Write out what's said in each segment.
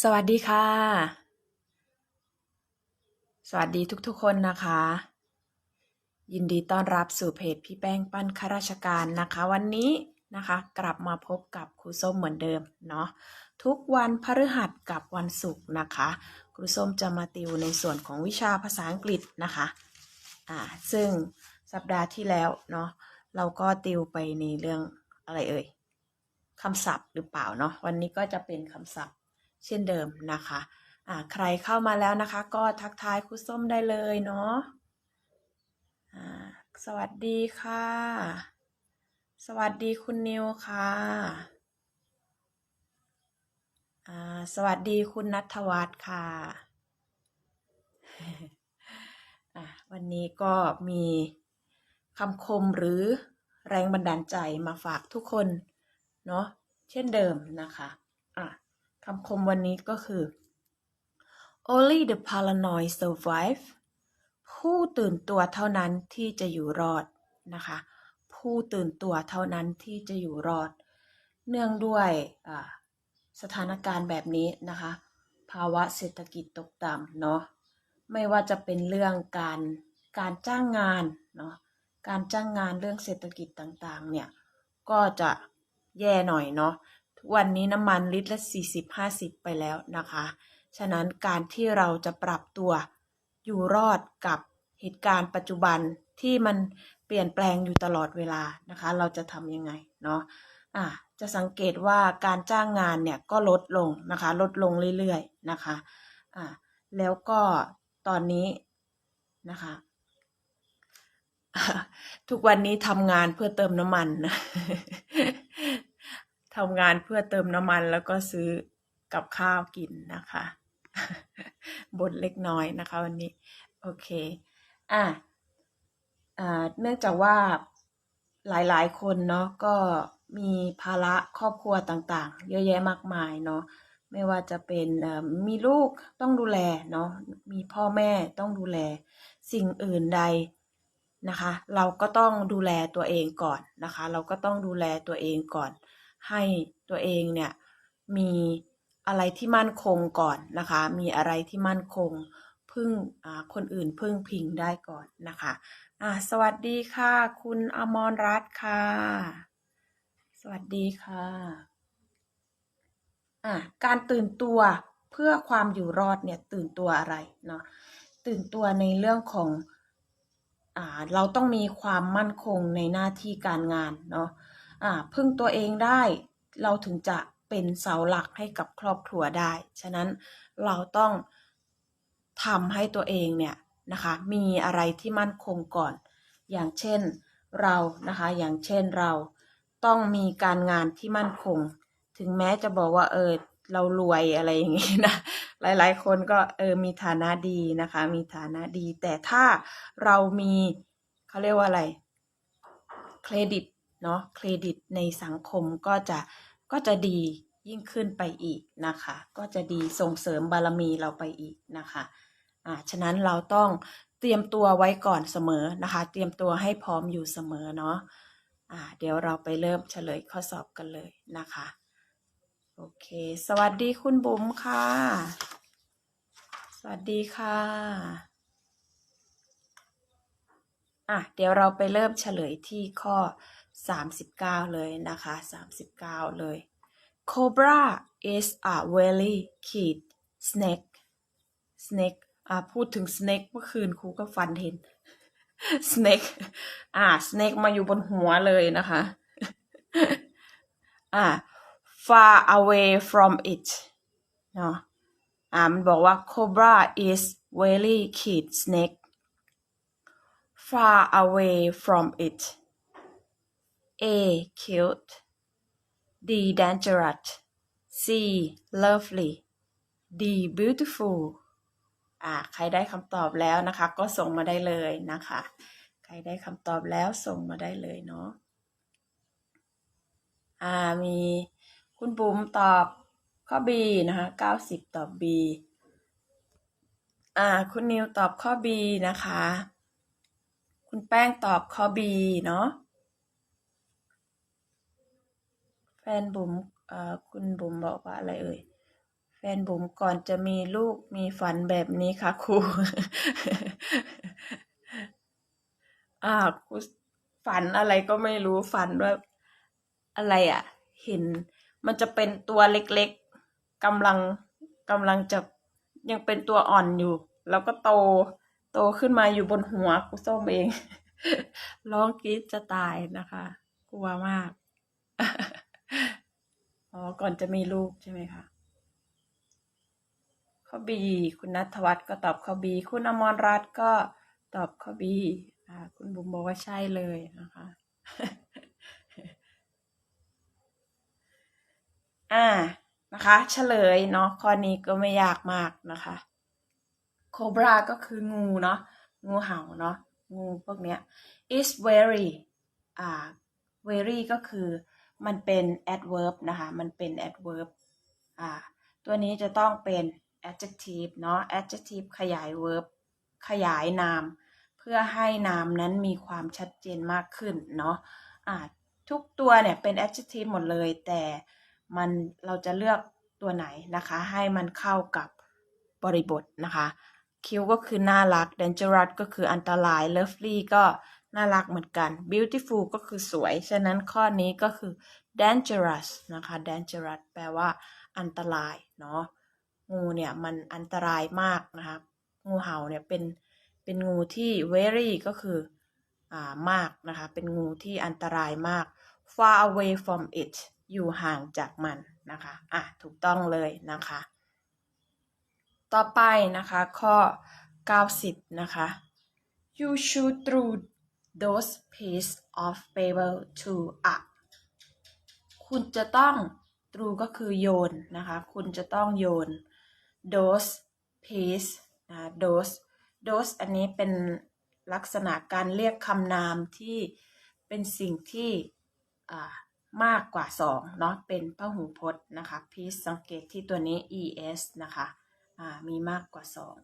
สวัสดีค่ะ สวัสดีทุกๆคนนะคะ ยินดีต้อนรับสู่เพจพี่แป้งปั้นข้าราชการนะคะ วันนี้นะคะ กลับมาพบกับครูส้มเหมือนเดิมเนาะทุกวันพฤหัสกับวันศุกร์นะคะ ครูส้มจะมาติวในส่วนของวิชาภาษาอังกฤษนะคะอ่าซึ่งสัปดาห์ที่แล้วเนาะเราก็ติวไปในเรื่องอะไรเอ่ยคำศัพท์หรือเปล่าเนาะวันนี้ก็จะเป็นคำศัพท์ เช่นเดิมนะคะใครเข้ามาแล้วนะคะ ก็ทักทายครูส้มได้เลยเนาะอ่าสวัสดีค่ะ สวัสดีคุณนิวค่ะสวัสดีคุณนัทวัฒน์ค่ะอะ วันนี้ก็มีคำคมหรือแรงบันดาลใจมาฝากทุกคน เนาะเช่นเดิมนะคะ อะ คำคมวันนี้ก็คือ only the paranoid survive ผู้ตื่นตัวเท่านั้นที่จะอยู่รอดนะคะ ผู้ตื่นตัวเท่านั้นที่จะอยู่รอด เนื่องด้วยสถานการณ์แบบนี้นะคะ ภาวะเศรษฐกิจตกต่ำเนาะไม่ว่าจะเป็นเรื่องการการจ้างงานเนาะการจ้างงานเรื่องเศรษฐกิจต่างๆเนี่ยก็จะแย่หน่อยเนาะ วันนี้น้ำมันลิตรละ 40-50 ไปแล้วนะคะ ฉะนั้นการที่เราจะปรับตัวอยู่รอดกับเหตุการณ์ปัจจุบันที่มันเปลี่ยนแปลงอยู่ตลอดเวลานะคะ เราจะทำยังไงเนาะอะจะสังเกตว่าการจ้างงานเนี่ยก็ลดลงนะคะ ลดลงเรื่อยๆนะคะอะแล้วก็ตอนนี้นะคะทุกวันนี้ทำงานเพื่อเติมน้ำมันนะ ทำงานเพื่อเติมน้ำมันแล้วก็ซื้อกับข้าวกินนะคะบนเล็กน้อยนะคะวันนี้ โอเค อะเนื่องจากว่าหลายๆ คนเนาะก็มีภาระครอบครัวต่างๆ เยอะแยะมากมายเนาะไม่ว่าจะเป็นมีลูกต้องดูแลเนาะมีพ่อแม่ต้องดูแลสิ่งอื่นใดนะคะ เราก็ต้องดูแลตัวเองก่อนนะคะ เราก็ต้องดูแลตัวเองก่อน ให้ตัวเองเนี่ยมีอะไรที่มั่นคงก่อนนะคะ มีอะไรที่มั่นคงพึ่งคนอื่นพึ่งพิงได้ก่อนนะคะอ่าสวัสดีค่ะ คุณอมรรัตน์ค่ะ สวัสดีค่ะอ่าการตื่นตัวเพื่อความอยู่รอดเนี่ยตื่นตัวอะไรเนาะตื่นตัวในเรื่องของอเราต้องมีความมั่นคงในหน้าที่การงานเนาะ พึ่งตัวเองได้ เราถึงจะเป็นเสาหลักให้กับครอบครัวได้ ฉะนั้นเราต้องทำให้ตัวเองเนี่ยนะคะมีอะไรที่มั่นคงก่อน อย่างเช่นเรานะคะอย่างเช่นเราต้องมีการงานที่มั่นคง ถึงแม้จะบอกว่าเออเรารวยอะไรอย่างงี้นะหลายๆ คนก็เออมีฐานะดีนะคะ มีฐานะดี แต่ถ้าเรามีเขาเรียกว่าอะไรเครดิต เนาะเครดิตในสังคมก็จะก็จะดียิ่งขึ้นไปอีกนะคะ ก็จะดีส่งเสริมบารมีเราไปอีกนะคะอ่าฉะนั้นเราต้องเตรียมตัวไว้ก่อนเสมอนะคะ เตรียมตัวให้พร้อมอยู่เสมอเนาะอ่าเดี๋ยวเราไปเริ่มเฉลยข้อสอบกันเลยนะคะโอเค สวัสดีคุณบุ๋มค่ะ สวัสดีค่ะ อะเดี๋ยวเราไปเริ่มเฉลยที่ข้อ 39 เลยนะคะ 39 เลย Cobra is a very cute snake snake อะพูดถึง snake เมื่อคืนครูก็ฟันเห็น snake อะ snake มาอยู่บนหัวเลยนะคะอะ far away from it เนาะอะมันบอกว่า Cobra is very cute snake far away from it A cute D dangerous C lovely D beautiful อ่าใครได้คำตอบแล้วนะคะ ก็ส่งมาได้เลยนะคะ ใครได้คำตอบแล้วส่งมาได้เลยเนาะอ่ามีคุณบุ๋มตอบข้อ B นะคะ90 ตอบ B อ่าคุณนิวตอบข้อ B นะคะ คุณแป้งตอบข้อ B เนาะแฟนบุ๋มคุณบุ๋มบอกว่าอะไรเอ่ย แฟนบุ๋มก่อนจะมีลูกมีฝันแบบนี้ค่ะครูอ่าครูฝันอะไรก็ไม่รู้ฝันว่าอะไรอะ เห็นมันจะเป็นตัวเล็กๆกำลังกำลังจะยังเป็นตัวอ่อนอยู่ แล้วก็โต โตขึ้นมาอยู่บนหัวครูส้มเอง ร้องกรี๊ดจะตายนะคะ กลัวมาก อ๋อ ก่อนจะมีลูกใช่ไหมคะข้อบี คุณนัทวัฒน์ก็ตอบข้อบี คุณอมรรัตน์ก็ตอบข้อบีคุณบุ๋มบอกว่าใช่เลยนะคะ อ่า นะคะ เฉลยเนาะ ข้อนี้ก็ไม่ยากมากนะคะ โคบราก็คืองูเนาะงูเห่าเนาะงูพวกเนี้ย is very อ่า very ก็คือมันเป็น adverb นะคะ มันเป็น adverb อ่า ตัวนี้จะต้องเป็น adjective เนาะ adjective ขยาย verb ขยายนาม เพื่อให้นามนั้นมีความชัดเจนมากขึ้นเนาะอ่าทุกตัวเนี่ยเป็น adjective หมดเลย แต่มันเราจะเลือกตัวไหนนะคะ ให้มันเข้ากับบริบทนะคะ คิวก็คือน่ารัก dangerous ก็คืออันตราย lovely ก็น่ารักเหมือนกัน beautiful ก็คือสวย ฉะนั้นข้อนี้ก็คือ dangerous นะคะ dangerous แปลว่า อันตรายเนาะ งูเนี่ยมันอันตรายมากนะคะงูเห่าเนี่ยเป็นเป็นงูที่ very ก็คืออ่ามากนะคะ เป็นงูที่อันตรายมาก far away from it อยู่ห่างจากมันนะคะ อะ ถูกต้องเลยนะคะ ต่อไปนะคะข้อ 90 นะคะ you should throw those piece of paper to a คุณจะต้อง throw ก็คือโยนนะคะ คุณจะต้องโยน those piece นะ those those อันนี้เป็นลักษณะการเรียกคำนามที่เป็นสิ่งที่อ่ามากกว่าสองเนาะเป็นพหูพจน์นะคะ piece สังเกตที่ตัวนี้ es นะคะ มีมากกว่าสอง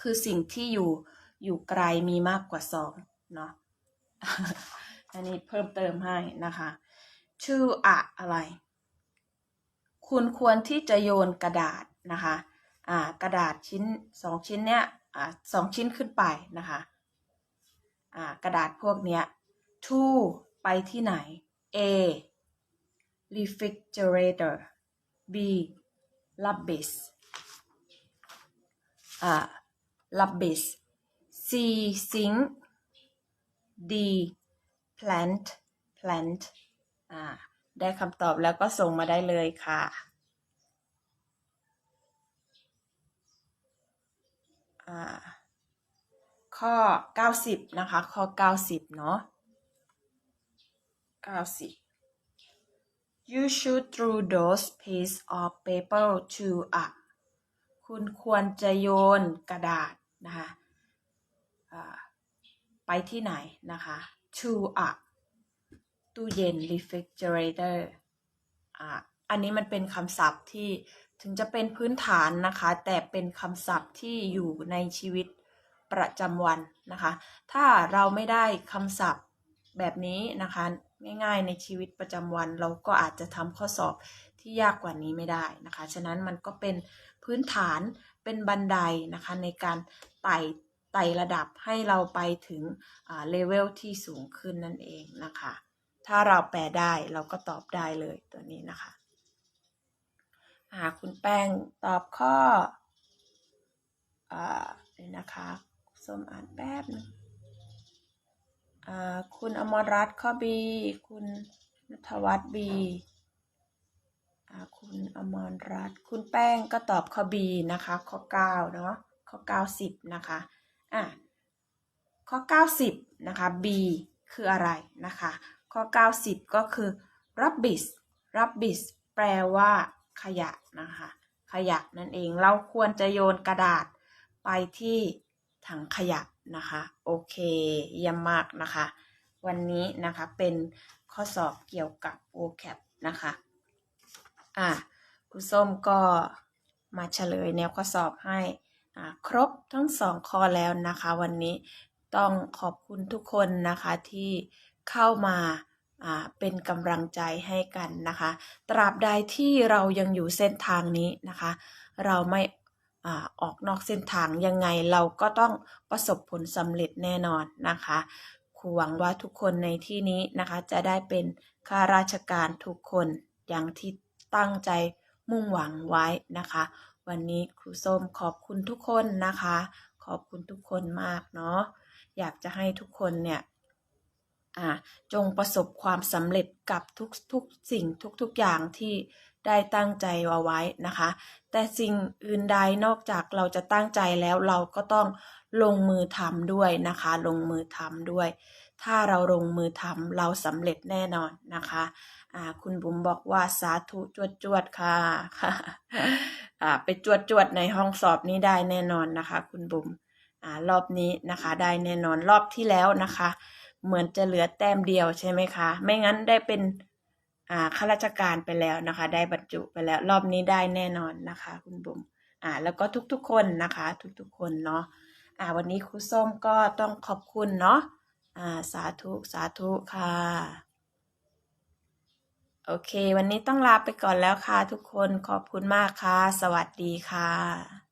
คือสิ่งที่อยู่อยู่ไกลมีมากกว่าสองเนาะอันนี้เพิ่มเติมให้นะคะ ชื่ออะอะไร คุณควรที่จะโยนกระดาษนะคะอ่ากระดาษชิ้นสองชิ้นเนี้ยอ่าสองชิ้นขึ้นไปนะคะอ่ากระดาษพวกเนี้ย to ไปที่ไหน A refrigerator B rubbish อ่า rubbish C sink D plant plant อ่า ได้คำตอบแล้วก็ส่งมาได้เลยค่ะ อ่า ข้อ 90 นะคะ ข้อ 90 เนาะ90 You should throw those piece of paper to a คุณควรจะโยนกระดาษนะคะไปที่ไหนนะคะ to a ตู้เย็น refrigerator อ่าอันนี้มันเป็นคำศัพท์ที่ถึงจะเป็นพื้นฐานนะคะ แต่เป็นคำศัพท์ที่อยู่ในชีวิตประจำวันนะคะ ถ้าเราไม่ได้คำศัพท์แบบนี้นะคะง่ายๆในชีวิตประจำวันเราก็อาจจะทำข้อสอบที่ยากกว่านี้ไม่ได้นะคะ ฉะนั้นมันก็เป็น พื้นฐานเป็นบันไดนะคะในการไต่ไต่ระดับให้เราไปถึงเลเวลที่สูงขึ้นนั่นเองนะคะ ถ้าเราแปลได้เราก็ตอบได้เลยตัวนี้นะคะอ่าคุณแป้งตอบข้ออเลยนะคะส้มอ่านแป๊บหนึงอ่าคุณอมรรัตน์ข้อบี คุณนทวัฒน์บี คุณอมรรัตน์คุณแป้งก็ตอบข้อบีนะคะ ข้อเก้าเนาะข้อเก้าสิบนะคะอะข้อเก้าสิบนะคะ B คืออะไรนะคะ ข้อ 90 ก็คือ rubbish rubbish แปลว่าขยะนะคะ ขยะนั่นเองเราควรจะโยนกระดาษไปที่ถังขยะนะคะ โอเคเยี่ยมมากนะคะ วันนี้นะคะเป็นข้อสอบเกี่ยวกับ vocab นะคะ อะคุณส้มก็มาเฉลยแนวข้อสอบให้อ่าครบทั้งสองข้อแล้วนะคะ วันนี้ต้องขอบคุณทุกคนนะคะที่เข้ามาอ่าเป็นกำลังใจให้กันนะคะ ตราบใดที่เรายังอยู่เส้นทางนี้นะคะ เราไม่อออกนอกเส้นทางยังไงเราก็ต้องประสบผลสำเร็จแน่นอนนะคะครูหวังว่าทุกคนในที่นี้นะคะจะได้เป็นข้าราชการทุกคนอย่างที่ ตั้งใจมุ่งหวังไว้นะคะ วันนี้ครูส้มขอบคุณทุกคนนะคะ ขอบคุณทุกคนมากเนาะอยากจะให้ทุกคนเนี่ยจงประสบความสำเร็จกับทุกทุกสิ่งทุกๆอย่างที่ได้ตั้งใจเอาไว้นะคะ แต่สิ่งอื่นใดนอกจากเราจะตั้งใจแล้วเราก็ต้องลงมือทำด้วยนะคะ ลงมือทำด้วย ถ้าเราลงมือทำเราสำเร็จแน่นอนนะคะ อ่า คุณบุ๋มบอกว่าสาธุจวดจวดๆค่ะค่ะอ่าไปจวดจวดๆในห้องสอบนี้ได้แน่นอนนะคะ คุณบุ๋มอ่ารอบนี้นะคะ ได้แน่นอนรอบที่แล้วนะคะ เหมือนจะเหลือแต้มเดียวใช่ไหมคะ ไม่งั้นได้เป็นอ่าข้าราชการไปแล้วนะคะ ได้บรรจุไปแล้ว รอบนี้ได้แน่นอนนะคะ คุณบุ๋มอ่า แล้วก็ทุกๆคนนะคะ ทุกๆคนเนาะอ่า วันนี้ครูส้มก็ต้องขอบคุณเนาะอ่า สาธุ สาธุค่ะ โอเค วันนี้ต้องลาไปก่อนแล้วค่ะทุกคนขอบคุณมากค่ะ สวัสดีค่ะ